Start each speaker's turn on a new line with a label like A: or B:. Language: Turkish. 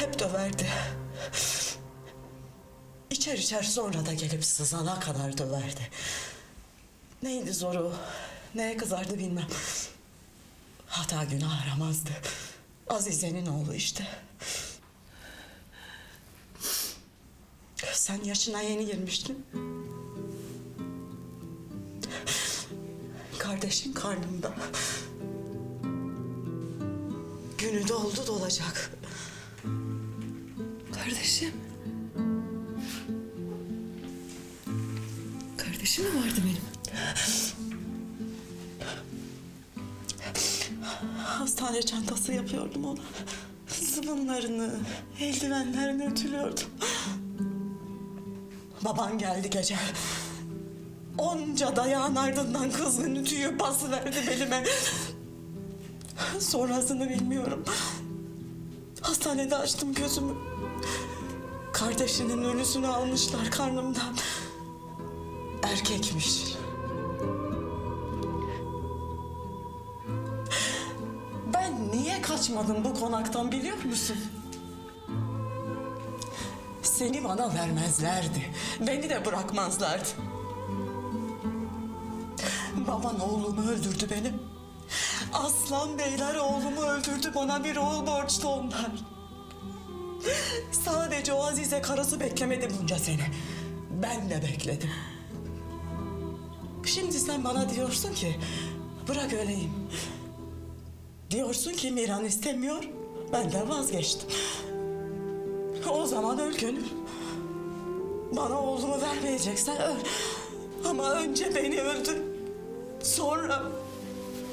A: Hep döverdi. İçer içer sonra da gelip sızana kadar döverdi. Neydi zoru, neye kızardı bilmem. Hata günah aramazdı. Azize'nin oğlu işte. Sen yaşına yeni girmiştin. Kardeşin karnında. Günü doldu dolacak.
B: Kardeşim. Kardeşim mi vardı benim?
A: Hastane çantası yapıyordum ona. Zıvınlarını, eldivenlerini ütülüyordum. Baban geldi gece. Onca dayağın ardından kızgın ütüyü basıverdi belime. Sonrasını bilmiyorum. Hastanede açtım gözümü. Kardeşinin ölüsünü almışlar karnımdan. Erkekmiş. Ben niye kaçmadım bu konaktan biliyor musun? Seni bana vermezlerdi. Beni de bırakmazlardı. Baban oğlumu öldürdü benim. Aslan beyler oğlumu öldürdü. Bana bir oğul borçlu onlar. Sadece o Azize karısı beklemedi bunca sene. Ben de bekledim. Şimdi sen bana diyorsun ki bırak öleyim. Diyorsun ki Miran istemiyor. Ben de vazgeçtim. O zaman öl gönül. Bana oğlumu vermeyeceksen öl. Ama önce beni öldür. Sonra